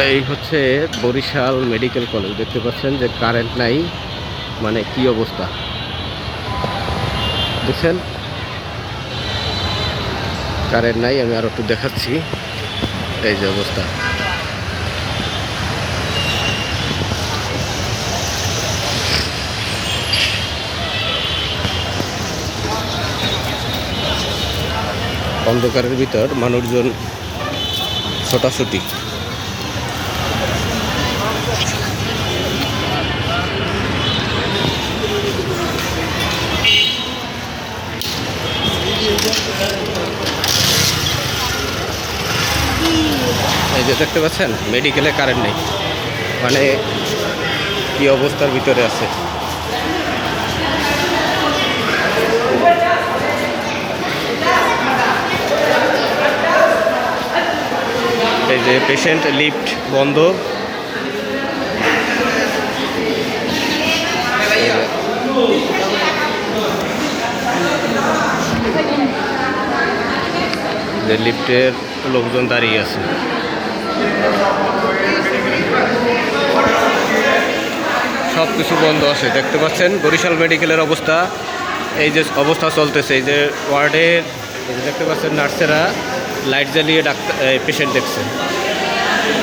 এই হচ্ছে Barishal medical college. দেখতে পাচ্ছেন যে কারেন্ট নাই মানে কি অবস্থা? দেখছেন? কারেন্ট নাই, আমি আর একটু দেখাচ্ছি। এই যে অবস্থা। অন্ধকারের ভিতর মানুষজন ছোটাছুটি। এই যে দেখতে পাচ্ছেন? মেডিকেলে কারেন্ট নেই। মানে কি অবস্থার ভিতরে আছে? এই যে পেশেন্ট লিফট বন্ধ। যে লিফটের লোকজন দাঁড়িয়ে আছে। সব কিছু বন্ধ আছে। দেখতে পাচ্ছেন, বরিশাল মেডিকেলের অবস্থা। এই যে অবস্থা চলতেছে, এই যে ওয়ার্ডের দেখতে পাচ্ছেন নার্সেরা লাইট জ্বালিয়ে ডাক্তার পেশেন্ট দেখছে।